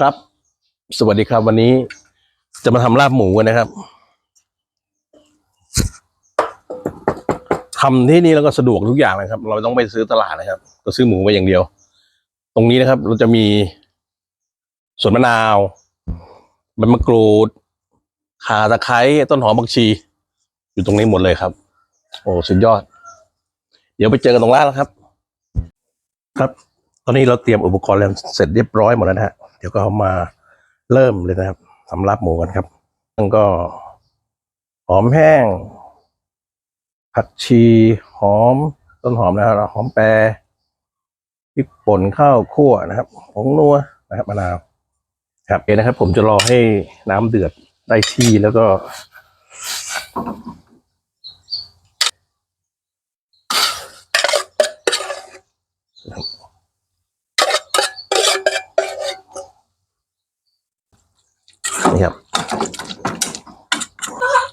ครับ สวัสดีครับวันนี้จะมาทำลาบหมูกันนะครับทำที่นี่แล้วก็สะดวกทุกอย่างเลยครับ เราต้องไปซื้อตลาดนะครับ ก็ซื้อหมูไปอย่างเดียว ตรงนี้นะครับ เราจะมีสวนมะนาวใบมะกรูดข่าตะไคร้ต้นหอมบักชี อยู่ตรงนี้หมดเลยครับ โอ้สุดยอด เดี๋ยวไปเจอกันตรงร้านแล้วครับ ครับ อนนี้เราเตรียมอุปกรณ์แล้วเสร็จเรียบร้อยหมดแล้วนะฮะ เดี๋ยวก็มาเริ่มเลยนะครับสำรับหมูกันครับแล้วก็หอมแห้ง ผักชีหอม ต้นหอมนะครับหอมแปรพริกป่นข้าวคั่วนะครับผงนัวนะครับมะนาวครับเองนะครับ ผมจะรอให้น้ำเดือดได้ที่แล้วก็ นี่ครับ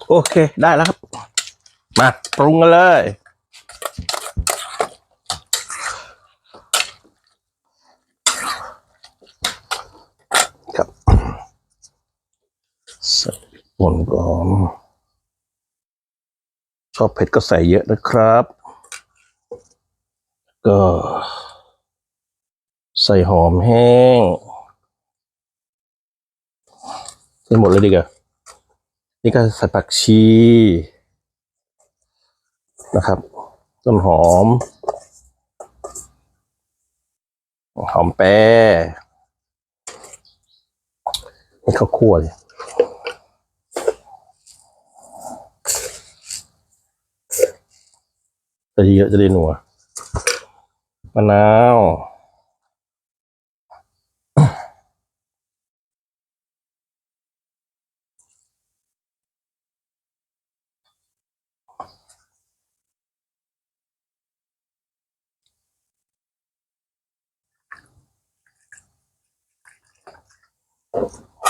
โอเคได้แล้วครับ มาปรุงกันเลยครับใส่ป่นก่อนชอบเผ็ดก็ใส่เยอะนะครับ ก็ ใส่หอมแห้ง ใส่หมดเลยดีกว่านี่ก็ใส่ผักชีนะครับ ต้นหอม หอมแปรนี่ข้าวคั่วเลยจะเยอะจะได้หนัวมะนาว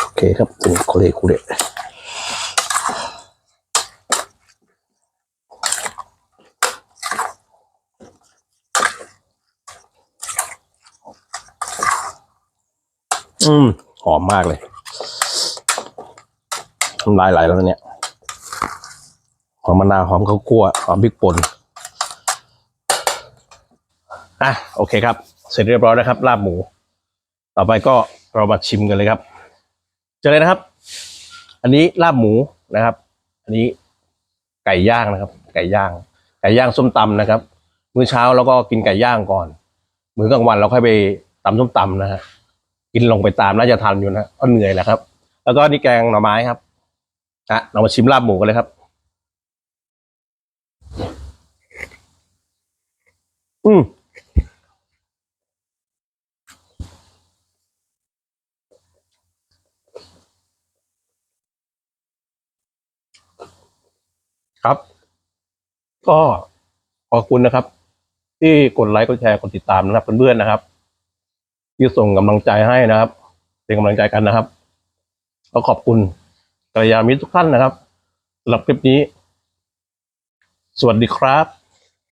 โอเคครับเป็นโคเลโคเลอืม หอมมากเลยทำลายไหลแล้วเนี่ย หอมมะนาวหอมข้าวคั่วหอมพริกป่นอะโอเคครับ เสร็จเรียบร้อยนะครับ ลาบหมู ต่อไปก็เรามาชิมกันเลยครับ จอเลยนะครับ อันนี้ลาบหมูนะครับ อันนี้ไก่ย่างนะครับ ไก่ย่าง ไก่ย่างส้มตำนะครับ มื้อเช้าเราก็กินไก่ย่างก่อน มื้อกลางวันเราค่อยไปตำส้มตำนะฮะ กินลงไปตามน่าจะทันอยู่นะก็เหนื่อยแหละครับ แล้วก็นี่แกงหน่อไม้ครับอะเรามาชิมลาบหมูกันเลยครับ อืม ครับ ก็ขอบคุณนะครับ ที่กดไลค์กดแชร์กดติดตามนะครับเพื่อนๆนะครับ ที่ส่งกำลังใจให้นะครับ เป็นกำลังใจกันนะครับก็ขอบคุณกัลยาณมิตรทุกท่านนะครับสำหรับคลิปนี้ สวัสดีครับ